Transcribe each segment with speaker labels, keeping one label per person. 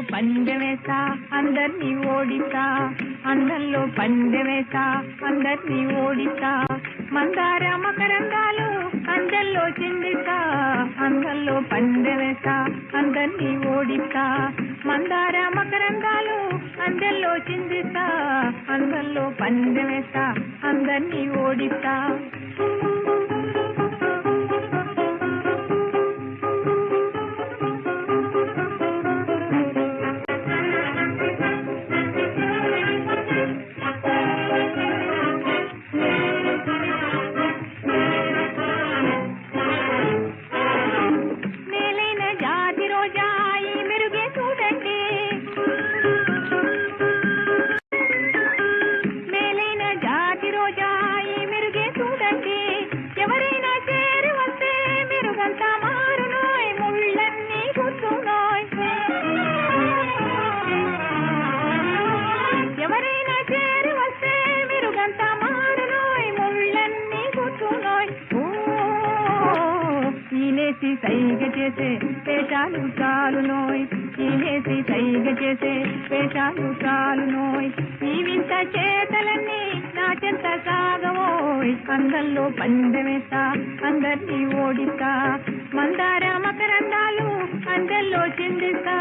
Speaker 1: అందంలో పందెమేసా అందరినీ ఓడిస్తా. అందంలో పందెమేసా అందరినీ ఓడిస్తా. మందార మకరంగాలు అందల్లో చిందితా అందంలో పందెమేసా అందరినీ ఓడిస్తా. మందార మకరంగాలు అందల్లో చిందితా అందంలో పందెమేస్తా అందరినీ ఓడిస్తా. ఈనేసి సైగ చేసే పేషాలు చాలు నోయ్. ఈనేసి సైగ చేసే పేషాలు చాలు నోయ్. ఈ వింత చేతలన్నీ నా చెంత సాగవోయ్. అందల్లో పందెమేస్తా అందరినీ ఓడిస్తా. మందార మకరందాలు అందల్లో చిందిస్తా.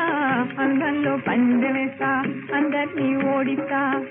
Speaker 1: అందంలో పందెమేస్తా అందరినీ ఓడిస్తా.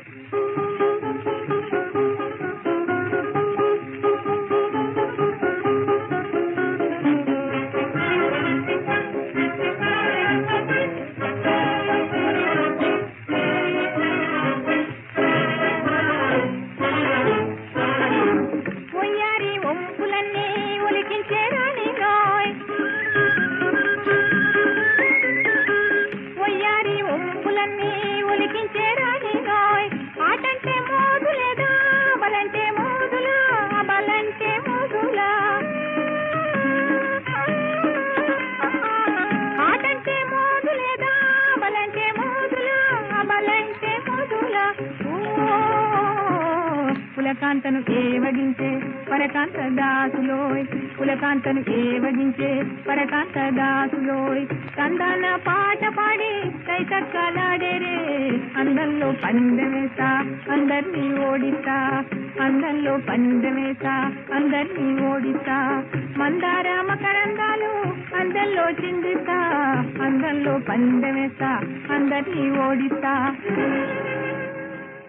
Speaker 1: కులకాంతను ఏవగించే పరకాంత దాసులోయ్ కులకాంతను ఏవగించే పరకాంత దాసులోయ్ కందాన పాట పాడి కైతక్కలాడేరే. అందంలో పందెమేసా అందరినీ ఓడిస్తా. అందంలో పందెమేసా అందరినీ ఓడిస్తా. మందార మకరందాలు అందంలో చిందిస్తా. అందంలో పందెమేసా అందరినీ ఓడిస్తా.